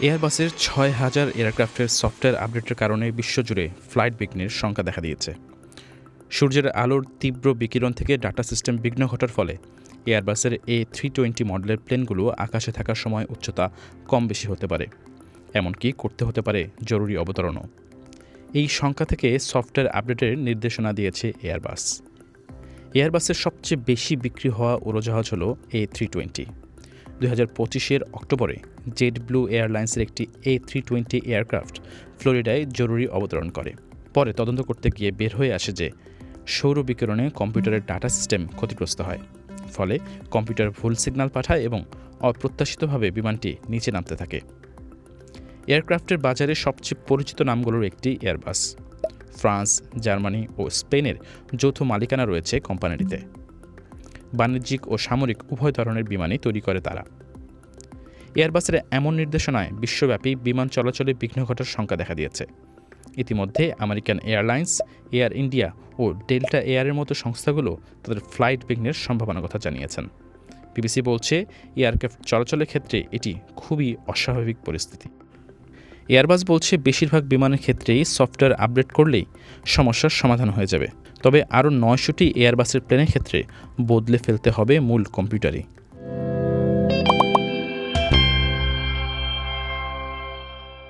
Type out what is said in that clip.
এয়ারবাসের ছয় হাজার এয়ারক্রাফটের সফটওয়্যার আপডেটের কারণে বিশ্বজুড়ে ফ্লাইট বিঘ্নের সংখ্যা দেখা দিয়েছে। সূর্যের আলোর তীব্র বিকিরণ থেকে ডাটা সিস্টেম বিঘ্ন ঘটার ফলে এয়ারবাসের এ থ্রি টোয়েন্টি মডেলের প্লেনগুলো আকাশে থাকার সময় উচ্চতা কম বেশি হতে পারে। এমনকি করতে হতে পারে জরুরি অবতরণও। এই সংখ্যা থেকে সফটওয়্যার আপডেটের নির্দেশনা দিয়েছে এয়ারবাস। এয়ারবাসের সবচেয়ে বেশি বিক্রি হওয়া উড়োজাহাজ হল এ থ্রি টোয়েন্টি। দুই হাজার পঁচিশের অক্টোবরে জেড ব্লু এয়ারলাইন্সের একটি এ থ্রি টোয়েন্টি এয়ারক্রাফট ফ্লোরিডায় জরুরি অবতরণ করে। পরে তদন্ত করতে গিয়ে বের হয়ে আসে যে সৌর বিকিরণে কম্পিউটারের ডাটা সিস্টেম ক্ষতিগ্রস্ত হয়। ফলে কম্পিউটার ভুল সিগন্যাল পাঠায় এবং অপ্রত্যাশিতভাবে বিমানটি নিচে নামতে থাকে। এয়ারক্রাফটের বাজারে সবচেয়ে পরিচিত নামগুলোর একটি এয়ারবাস ফ্রান্স, জার্মানি ও স্পেনের যৌথ মালিকানা রয়েছে কোম্পানিটিতে। বাণিজ্যিক ও সামরিক উভয় ধরনের বিমানই তৈরি করে তারা। এয়ারবাসের এমন নির্দেশনায় বিশ্বব্যাপী বিমান চলাচলে বিঘ্ন ঘটার শঙ্কা দেখা দিয়েছে। ইতিমধ্যে আমেরিকান এয়ারলাইন্স, এয়ার ইন্ডিয়া ও ডেল্টা এয়ারের মতো সংস্থাগুলো তাদের ফ্লাইট বিঘ্নের সম্ভাবনার কথা জানিয়েছেন। বিবিসি বলছে, এয়ারক্রাফট চলাচলের ক্ষেত্রে এটি খুবই অস্বাভাবিক পরিস্থিতি। এয়ারবাস বলছে বেশিরভাগ বিমানের ক্ষেত্রেই সফটওয়্যার আপডেট করলেই সমস্যার সমাধান হয়ে যাবে। তবে আরও নয়শোটি এয়ারবাসের প্লেনের ক্ষেত্রে বদলে ফেলতে হবে মূল কম্পিউটারই।